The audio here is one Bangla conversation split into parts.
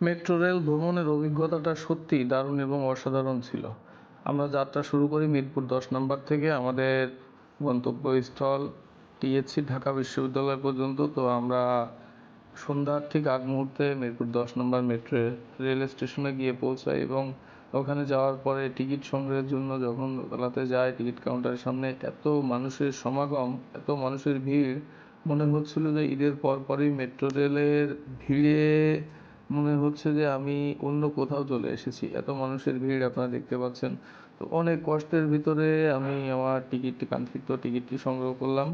মেট্রো রেল ভ্রমণের অভিজ্ঞতাটা সত্যিই দারুণ এবং অসাধারণ ছিল। আমরা যাত্রা শুরু করি মিরপুর দশ নম্বর থেকে। আমাদের গন্তব্যস্থল টিএসসি, ঢাকা বিশ্ববিদ্যালয় পর্যন্ত। তো আমরা সন্ধ্যার ঠিক আগ মুহূর্তে মিরপুর দশ নম্বর মেট্রো রেল স্টেশনে গিয়ে পৌঁছাই এবং ওখানে যাওয়ার পরে টিকিট সংগ্রহের জন্য যখন বেলাতে যাই, টিকিট কাউন্টারের সামনে এত মানুষের সমাগম, এত মানুষের ভিড়, মনে হচ্ছিল যে ঈদের পর পরই মেট্রো রেলের ভিড়ে মনে হচ্ছে যে আমি অন্য কোথাও চলে এসেছি। এত মানুষের ভিড় আপনারা দেখতে পাচ্ছেন। তো অনেক কষ্টের ভিতরে আমি আমার টিকিটটি কাঙ্ক্ষিত টিকিটটি সংগ্রহ করলাম।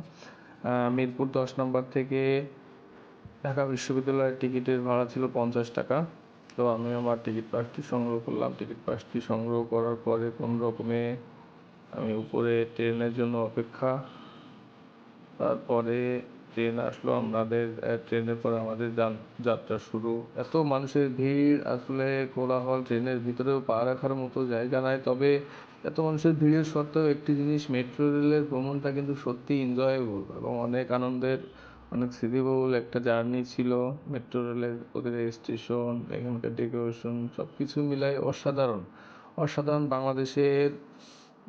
মিরপুর দশ নম্বর থেকে ঢাকা বিশ্ববিদ্যালয়ের টিকিটের ভাড়া ছিল পঞ্চাশ টাকা। তো আমি আমার টিকিট পাসটি সংগ্রহ করলাম। টিকিট পাসটি সংগ্রহ করার পরে কোনো রকমে আমি উপরে ট্রেনের জন্য অপেক্ষা। তারপরে ট্রেন আসলো, আমাদের ট্রেনের পরে আমাদের যাত্রা শুরু। এত মানুষের ভিড়, আসলে কোলাহল, ট্রেনের ভিতরেও পা রাখার মতো জায়গা নাই। তবে এত মানুষের ভিড়ের সত্ত্বেও একটি জিনিস, মেট্রো রেলের ভ্রমণটা কিন্তু সত্যি এনজয়েবল এবং অনেক আনন্দের, অনেক স্মৃতিবহুল একটা জার্নি ছিল। মেট্রো রেলের ওদের স্টেশন এখানকার ডেকোরেশন সব কিছু মিলাই অসাধারণ। অসাধারণ বাংলাদেশের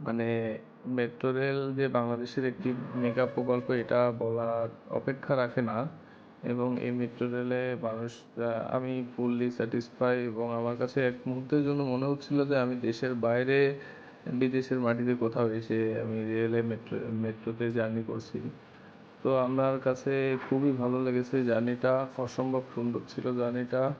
মানে মেট্রো রেল যে বাংলাদেশের একটি মেগা প্রকল্প, এটা বলার অপেক্ষা রাখে না। এবং এই মেট্রো রেলে মানুষ আমি ফুললি স্যাটিসফাই এবং আমার কাছে এক মুহূর্তের জন্য মনে হচ্ছিল যে আমি দেশের বাইরে, বিদেশের মাটিতে কোথাও এসে আমি রেলে মেট্রো, মেট্রোতে জার্নি করছি। তো আমার কাছে খুবই ভালো লেগেছে জার্নিটা, অসম্ভব সুন্দর ছিল জার্নিটা।